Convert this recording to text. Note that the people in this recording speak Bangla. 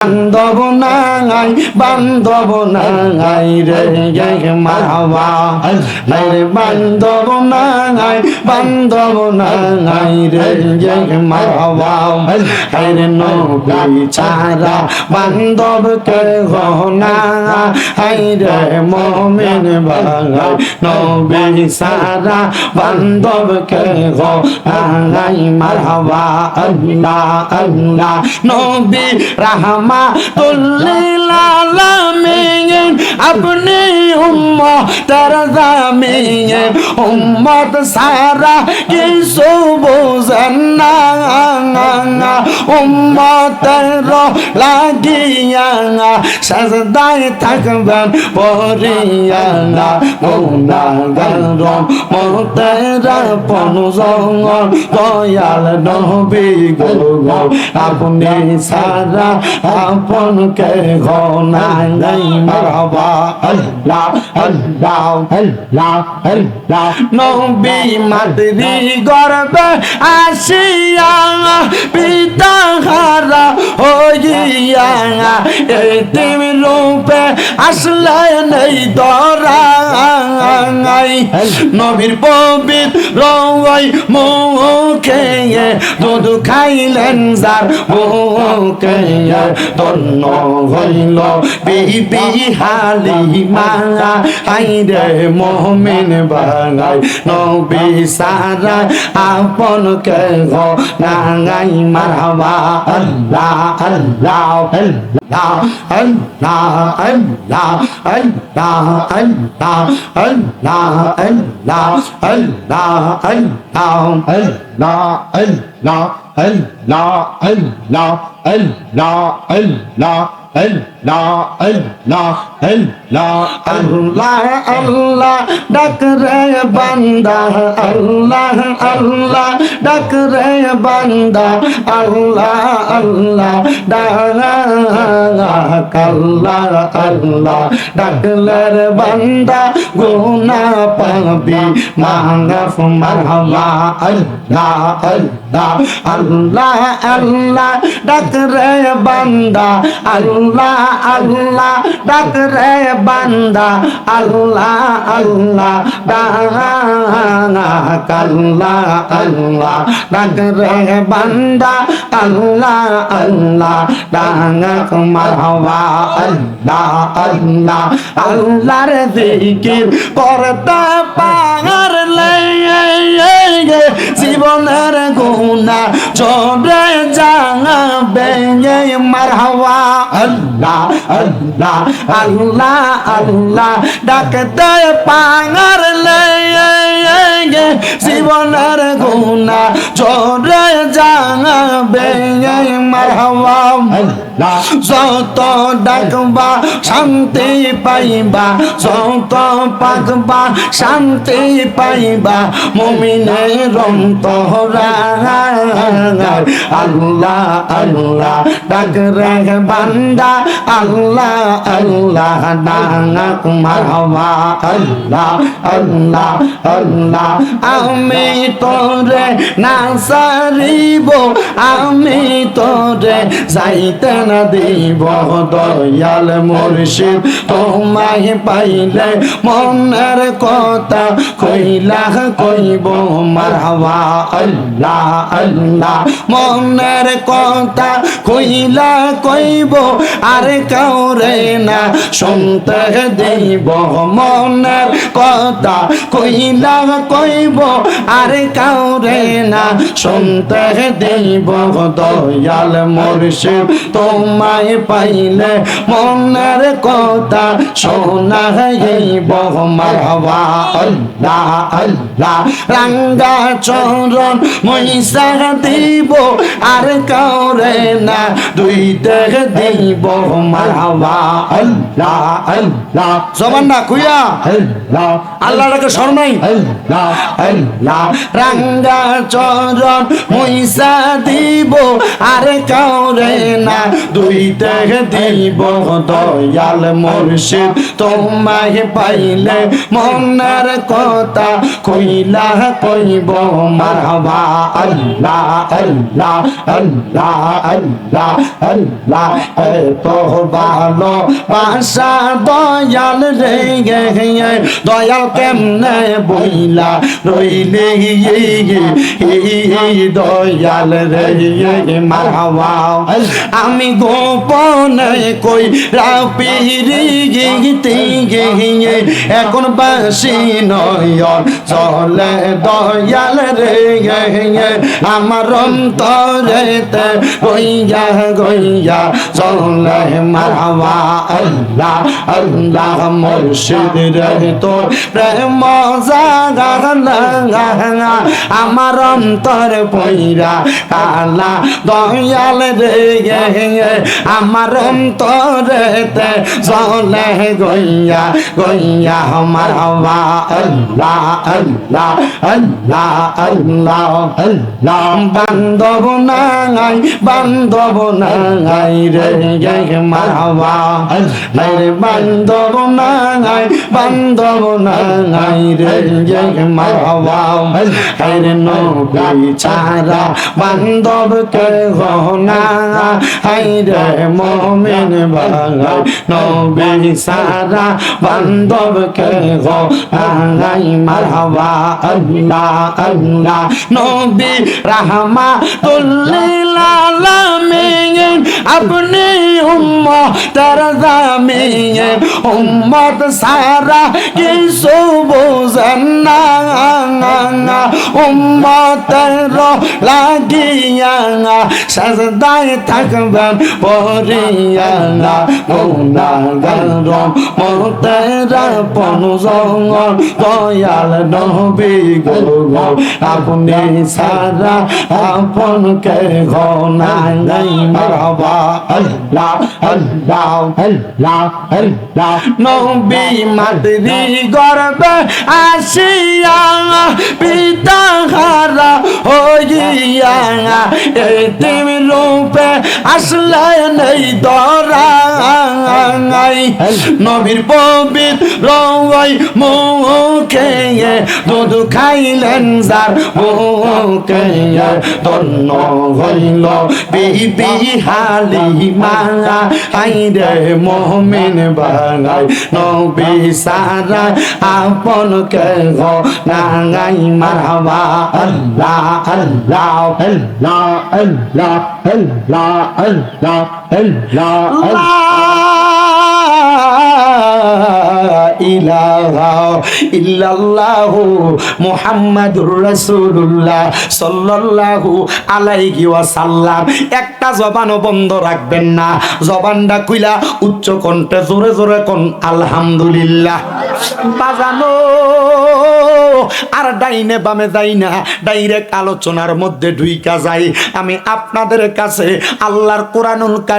বান্ধব নাই বান্ধব নাই রে মারহাবা নাই রে বান্ধব নাই বান্ধব নাই রে মারহাবা হাই রে নবী ছাড়া বান্ধব কে গহনা হাই রে মমিন ভাই নবী ছাড়া বান্ধব কে গহনা মারহাবা আল্লাহ আল্লাহ, নবী রাহমা তুল্লিল আলামিন আপনি উম্মতের জামিন উম্মত সারা কিছু বোঝেন না। উম্মতের লাগিয়া সাজদায় থাকবেন পরিয়া গুনাগার মতের পনুজঙ্গল দয়াল নবী গো আপনি সারা আপন কে ঘনা নাই মারবা আল্লাহ আল্লাহ। আল্লাহ আল্লাহ নবী মাতৃ গর্বে আসিয়া পিতা হারা হইয়া এতিম রূপে আসলে নেই দরাই নবীর পবিত্র ওই মুখে দুধ খাইলেন যার মুখে তন্ন হইল। বিবি হালিমা হাইরে মোহমিন বাঙাই নবী সারা আপন কে গো নাঙাই মারহাবা আল্লাহ আল্লাহ আল্লাহ আল্লাহ আল্লাহ আল্লাহ আল্লাহ আল্লাহ আল্লাহ আল্লাহ আল্লাহ আল্লাহ আল্লাহ আল্লাহ আল্লাহ আল্লাহ আল্লাহ আল্লাহ আল্লাহ আল্লাহ, ডাক রে বান্দা। আল্লাহ আল্লাহ, ডাক রে বান্দা। আল্লাহ আল্লাহ, ডাক আল্লাহ আল্লাহ ডাকলে রে বান্দা। গুনা পাবি মাঙ্গাফ মারহাবা। আল্লাহ আল্লাহ আল্লাহ আল্লাহ, ডাক রে বান্দা। আল্লাহ আল্লাহ ডাক রে বান্দা, আল্লাহ আল্লাহ ডাক আল্লাহ আল্লাহ ডাক রে বান্দা, আল্লাহ আল্লাহ ডাক মারহাবা আল্লাহ আল্লাহ, আল্লাহর জিকির করতে পাগার লেগে জীবনের গুণা চোরে যাবে মারহাবা আল্লাহ। আল্লাহ আল্লাহ আল্লাহ আল্লাহ ডাকতে পাঙার জীবনের গুণা জোরে জানাবে মারহাম যত ডাকবা, শান্তি পাইবা। যত পাকবা শান্তি পাইবা। মমিনের অন্তরা আল্লাহ আল্লাহ ডাক রে বান্দা। আল্লাহ আল্লাহ ডাক মারহাবা আল্লাহ আল্লাহ আল্লাহ আমি তোরে না সারিব। আমি তোরে যাইতে না দিব দয়াল মুর্শিদ। তোমায় পাইলে মনের কথা কইলা কইব। মারহাবা আল্লাহ আল্লাহ। মনের কথা কইলা কইব। আর কাউরে না শুনতে দিব। মনের কথা কইলা কইব। আর কাউরে না শুনতে দিব। দয়াল মুর্শিদ তোমায় পাইলে মনের কথা শোনা বহ মারহাবা আল্লাহ আল্লাহ। রাঙ্গা চরণ মহিষা দিব আর কাউরে না। দুই দেখ দিব মারহাবা আল্লাহ। আল্লাহ জবানটা খুইয়া। আল্লাহ আল্লাহটাকে স্মরণ নাই? আল্লাহ আল্লাহ। রাঙ্গা চরণ মইসা দিব আর কাউরে না। দুইটা দিব দয়াল মুর্শিদ, তোমায় পাইলে মনের কথা কইলা কইব, মারহাবা, আল্লাহ আল্লাহ আল্লাহ আল্লাহ আল্লাহ এত ভালো। বাসা দয়াল রে গে দয়াল কেমনে বইলা রইলে? দয়াল রে মারহাবা। আমি গোপনে কই রাপিরি গিতে গিয়ে এখন বাসি নয়ন চলে দয়াল রে আমার অন্তরেতে গইয়া গইয়া চলে মারহাবা আল্লাহ আল্লাহ মুর্শিদ রে তোর প্রেম জাগা আমার অন্তর পইরা কালা দয়াল রে আমার অন্তরেতে চলে গইয়া গইয়া আমার হওয়া, আল্লাহ আল্লাহ আল্লাহ আল্লাহ আল্লাহ। বান্ধব নাই বান্ধব নাই রে মারহাবা রে, বান্ধব নাই বান্ধব নাই রে মারহাবা রে, নবী ছাড়া বান্ধব কে গহনা হাই রে মোমিন ভাঙাই নবী সারা বান্ধব কে গহনাই মারহাবা আল্লাহ আল্লাহ নবী রাহমা তুল্লিল আলামিন আপনি উম্মতের জামিন উম্মত সারা কিছু বোঝেন না উম্মতের লাগিয়া সাজদায় থাকবেন পরিয়া গুনাগার মতের পনুজঙ্গল দয়াল নবী গো আপনি সারা আপন কে ঘনাই মারবা আল্লাহ আল্লাহ আল্লাহ নবী মাতৃ গর্বে আসিয়া পিতা হারা হইয়া এতিম রূপে আসলে নেই দরাই নবীর পবিত্র ওই মুখে দুধ খাইলেন যার মুখে তন্ন হইল বিবি হালিমা হাইরে মোহমিন বাঙাই নবী সারা আপন কে গো নাঙাই, মারহাবা আল্লাহ আল্লাহ আল্লাহ আল্লাহ আল্লাহ আল্লাহ। আল্লাহ! ইলাহা মুহাম্মাদুর রাসূলুল্লাহ সাল্লাল্লাহু আলাইহি ওয়াসাল্লাম। একটা জবানও বন্ধ রাখবেন না। জবানটা কইলা উচ্চ কণ্ঠে জোরে জোরে কোন আলহামদুলিল্লাহ। বাজানো আর ডাইনে বামে যাই না, ডাইরেক্ট আলোচনার মধ্যে ঢুইকা যাই আমি আপনাদের কাছে আল্লাহর কোরআনুল কারীম